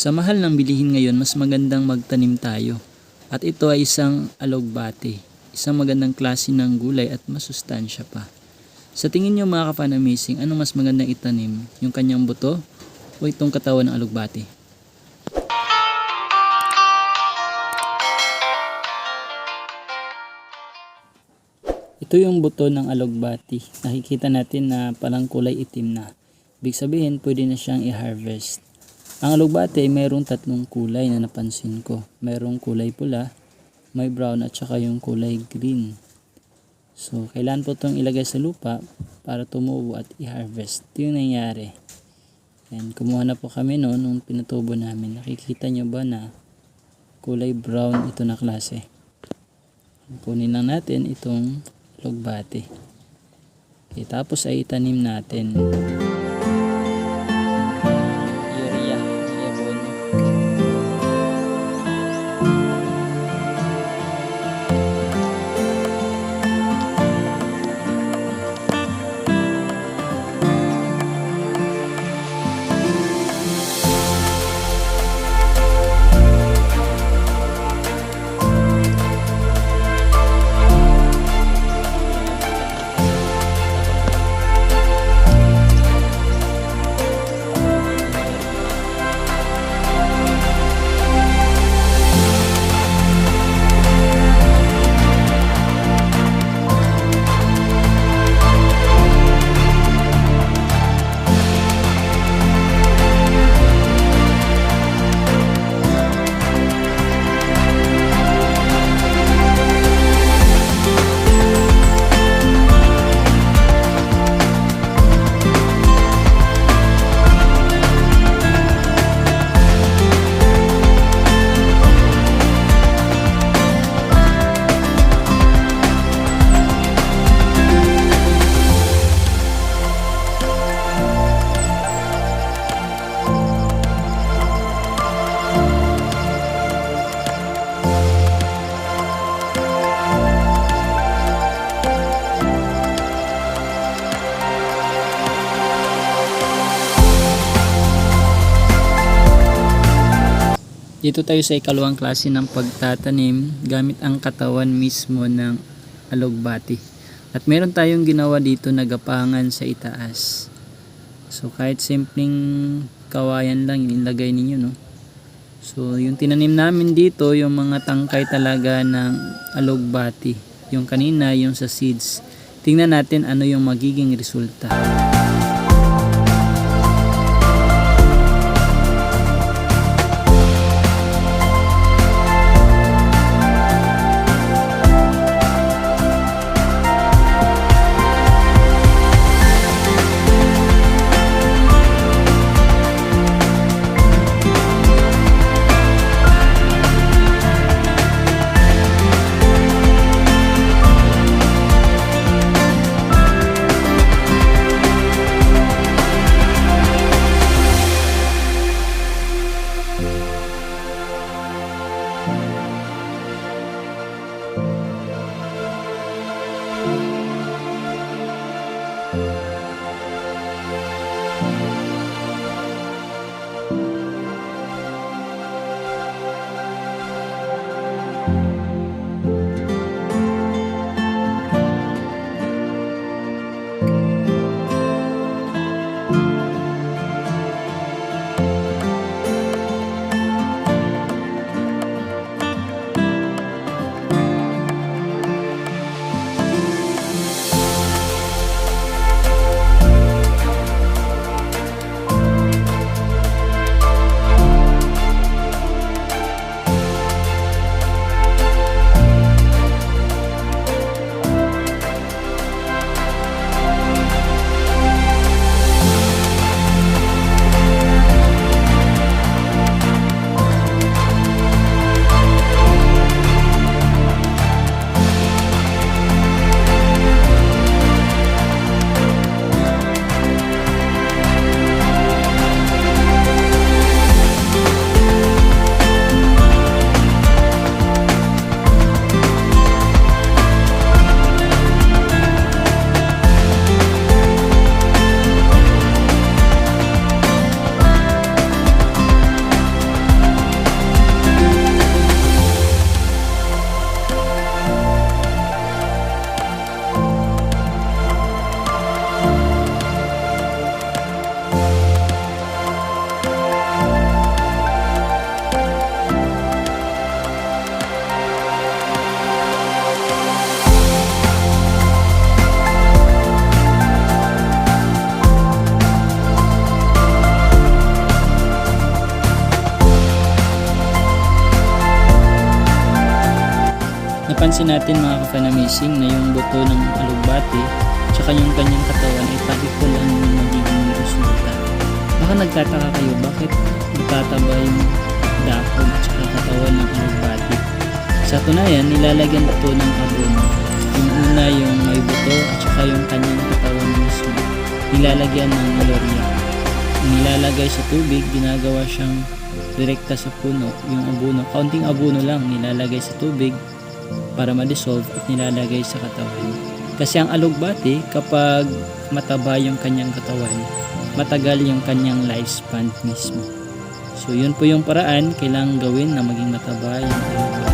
Sa mahal ng bilihin ngayon, mas magandang magtanim tayo. At ito ay isang alogbate, isang magandang klase ng gulay at masustansya pa. Sa tingin nyo mga ka-fan amazing, ano mas magandang itanim? Yung kanyang buto o itong katawan ng alugbate? Ito yung buto ng alugbati. Nakikita natin na parang kulay itim na. Ibig sabihin, pwede na siyang i-harvest. Ang alugbate ay mayroong tatlong kulay na napansin ko. Mayroong kulay pula, may brown at saka yung kulay green. So, kailan po itong ilagay sa lupa para tumubo at i-harvest. Ito yung nangyari. Yan, kumuha na po kami noon nung pinatubo namin. Nakikita nyo ba na kulay brown ito na klase. Kunin lang natin itong lugbate. Okay, tapos ay itanim natin. Dito tayo sa ikalawang klase ng pagtatanim gamit ang katawan mismo ng alugbati. At meron tayong ginawa dito na gapangan sa itaas. So kahit simpleng kawayan lang yung ilagay ninyo no. So yung tinanim namin dito yung mga tangkay talaga ng alugbati. Yung kanina yung sa seeds. Tingnan natin ano yung magiging resulta. Bye. Mapapansin natin mga ka-amazing na yung buto ng alugbati tsaka yung kanyang katawan ay pakiko lang yung magiging resulta. Baka nagtataka kayo bakit nagtataba yung at tsaka katawan ng alugbati. Sa tunayan, nilalagyan ito ng abono. Yung una yung may buto at saka yung kanyang katawan mismo. Nilalagyan ng meloria. Nilalagay sa tubig, ginagawa siyang direkta sa puno. Yung abono, kaunting abono lang nilalagay sa tubig para ma-dissolve at nilalagay sa katawan. Kasi ang alugbati, kapag mataba yung kanyang katawan, matagal yung kanyang lifespan mismo. So yun po yung paraan kailangan gawin na maging mataba yung alugbati.